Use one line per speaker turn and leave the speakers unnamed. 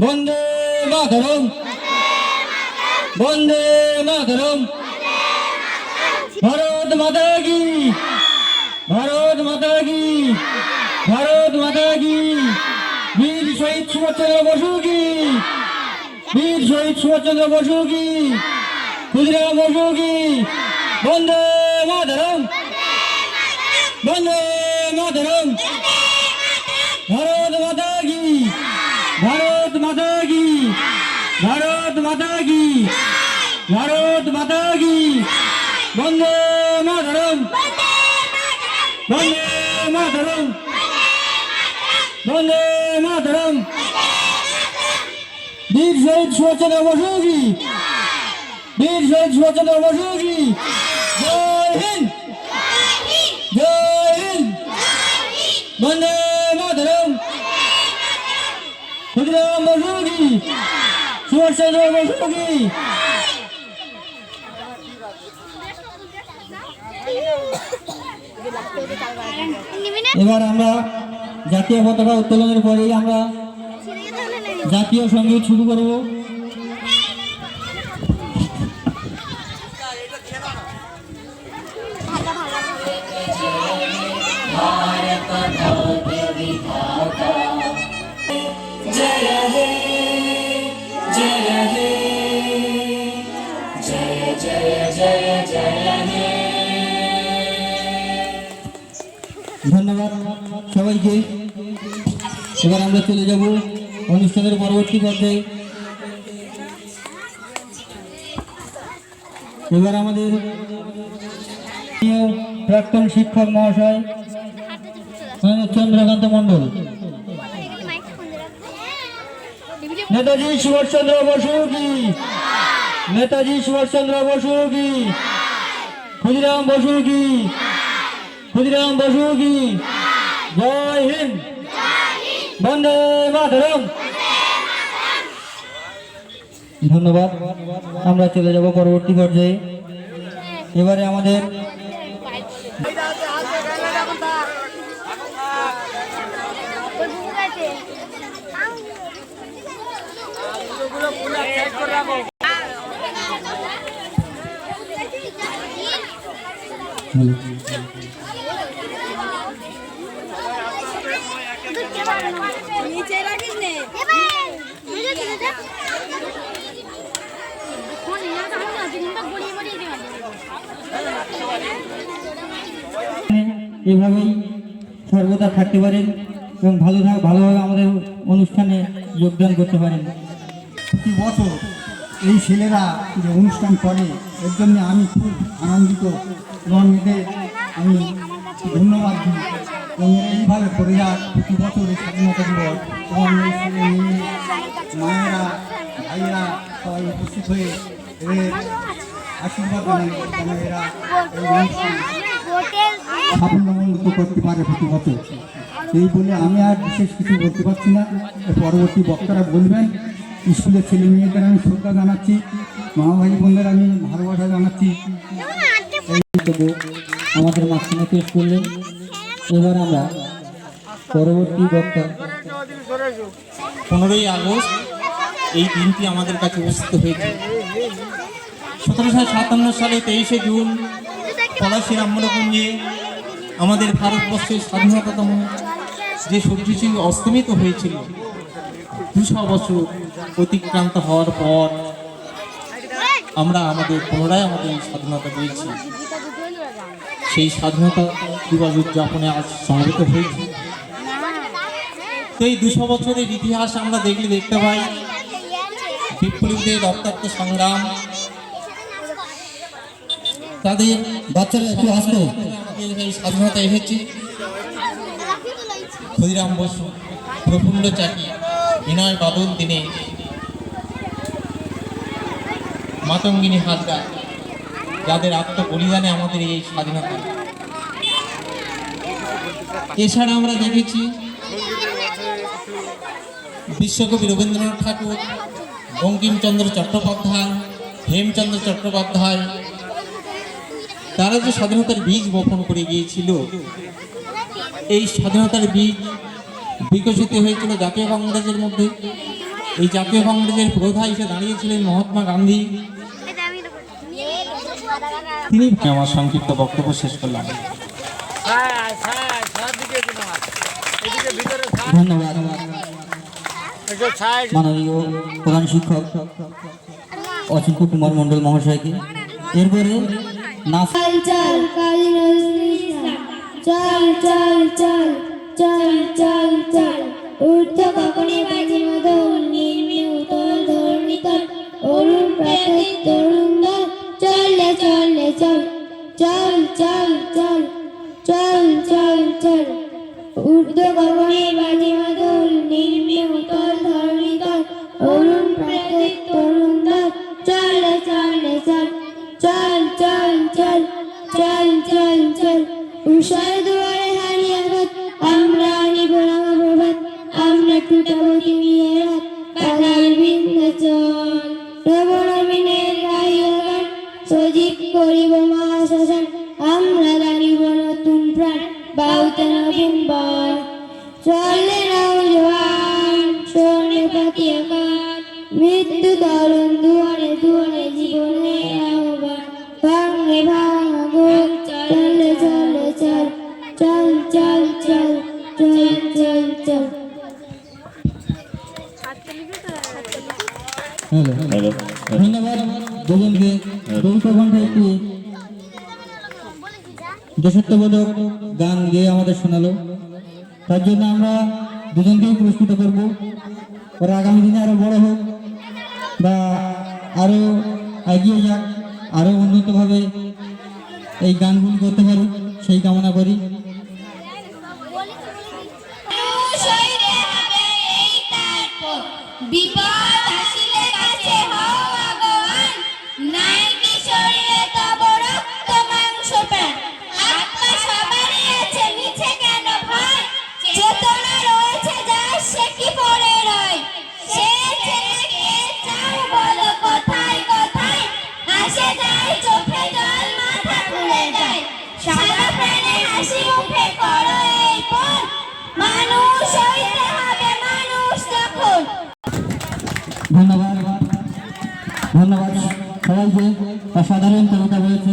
বন্দে মাতরম। বন্দে মাতরম। ভারত মাতা কি? ভারত মাতা কি? ভারত মাতা কি? বীর শহীদ সুভাষচন্দ্র বসু কি? বীর শহীদ সুভাষচন্দ্র বসু কি? ক্ষুদিরাম বসু কি? বন্দে মাতরম। বন্দে মাতরম ভারত মাতা কি ভারত মাতা কি ভারত মাতা কি ভারত মাতা কি? বন্দে মাতরম। বন্দে মাতরম। বন্দে মাতরম। বীর শহীদ সুভাষচন্দ্র বসু কি? বীর শহীদ সুভাষচন্দ্র বসু কি? জয় হিন্দ। জয় হিন্দ। বন্দে মাতরম। ক্ষুদিরাম বসু কি? সুভাষচন্দ্র বসু কি
নিবি না
এবার আমরা জাতীয় পতাকা উত্তোলনের পরেই আমরা জাতীয় সংগীত শুরু করব।
ভালো
ধন্যবাদ সবাইকে। এবার আমরা চলে যাব অনুষ্ঠানের পরবর্তী পর্যায়ে। এবার আমাদের প্রাক্তন শিক্ষক মহাশয় চন্দ্রকান্ত
রাখবে
নেতাজি সুভাষচন্দ্র বসু কি? নেতাজি সুভাষচন্দ্র বসু কি? ক্ষুদিরাম বসু কি? ক্ষুদিরাম বসু কি জয় হিন্দ। বন্দে মাতরম। ধন্যবাদ। আমরা চলে যাব পরবর্তী পর্যায়ে। এবারে আমাদের
ওই বুবু নিচে রাখিস
এভাবেই সর্বদা থাকতে পারেন এবং ভালো ভালোভাবে আমাদের অনুষ্ঠানে যোগদান করতে পারেন।
প্রতি বছর এই ছেলেরা যে অনুষ্ঠান করে, এর জন্য আমি খুব আনন্দিত এবং এদের আমি ধন্যবাদ দিই। এইভাবে করে যাক প্রতি বছর এই স্বাধীনতা দিবস। মায়েরা ভাইয়েরা সবাই উপস্থিত হয়ে এদের আশীর্বাদ এরা সাফল্যমণ্ডিত করতে পারে প্রতি বছর। এই বলে আমি আর বিশেষ কিছু বলতে পারছি না। পরবর্তী বক্তারা বলবেন স্কুলের ছেলে মেয়েদের আমি শ্রদ্ধা জানাচ্ছি মা ভাই বোনদের আমি ভালোবাসা জানাচ্ছি।
আমাদের মাঝখানে পেশ করলেন। এবার আমরা পরবর্তী বক্তা।
পনেরোই আগস্ট এই দিনটি আমাদের কাছে উপস্থিত হয়েছে। সতেরোশো সাতান্ন সালে তেইশে জুন পলাশী রামমনকুঞ্জে আমাদের ভারতবর্ষের স্বাধীনতাতম যে সূর্যটি অস্তমিত হয়েছিল, দুশো বছর অতিক্রান্ত হওয়ার পর আমরা আমাদের পুনরায় আমাদের স্বাধীনতা পেয়েছি। সেই স্বাধীনতা দিবস উদযাপনে আজ সমবেত হয়েছি তো এই দুশো বছরের ইতিহাস আমরা দেখলে দেখতে পাই। বিপ্লবীদের রক্তাক্ত সংগ্রাম। তাদের
বাচ্চারা একটু
এই স্বাধীনতা এসেছে। ক্ষুদিরাম বসু, প্রফুল্ল চাকি, বিনয় বাদল দিনে মাতঙ্গিনী হালদার। যাদের আত্মবলিদানে আমাদের এই স্বাধীনতা। এছাড়া আমরা দেখেছি বিশ্বকবি রবীন্দ্রনাথ ঠাকুর, বঙ্কিমচন্দ্র চট্টোপাধ্যায়, হেমচন্দ্র চট্টোপাধ্যায়, তারা যে স্বাধীনতার বীজ বপন করে গিয়েছিল, এই স্বাধীনতার বীজ বিকশিত হয়েছিল জাতীয় কংগ্রেসের মধ্যে। এই জাতীয় কংগ্রেসের প্রধা হিসেবে দাঁড়িয়েছিলেন মহাত্মা গান্ধী। তিনি আমার সংক্ষিপ্ত বক্তব্য শেষ করলাম?
ধন্যবাদ। মাননীয় প্রধান শিক্ষক অচিন্ত কুমার মণ্ডল মহাশয়কে। এরপরে
চল চল চল চল চল চল চল চল। ঊর্ধ্ব কখনে বাজে মদন নির্মে টুটাবো তিমিয়ে রাত বাধার বিন্দু চল প্রভু নবীনের গাইয়া গান সজীব করিব মহাশ্মশান আমরা দাঁড়িব নতুন প্রাণ বাউতে নবীন বল চলে নাও জোয়ান শোনে পাতিয়া কান মৃত্যু তরুণ দুয়ারে দুয়ারে জীবনে আহ্বান ভাঙে ভাঙা চলে চলে চল চল চল চল চল চল চল
ধন্যবাদ। দুজনকে দৌত কণ্ঠে একটি দেশত্ববোধক গান গেয়ে আমাদের শোনালো। তার জন্য আমরা দুজনকেই পুরস্কৃত করব। ওরা আগামী দিনে আরও বড় হোক বা আরও এগিয়ে যাক আরও উন্নতভাবে এই গানগুলি করতে পারুক সেই কামনা করি।
বিপদ
ধন্যবাদ। ধন্যবাদ। সবাইকে অসাধারণ কবিতা বলেছে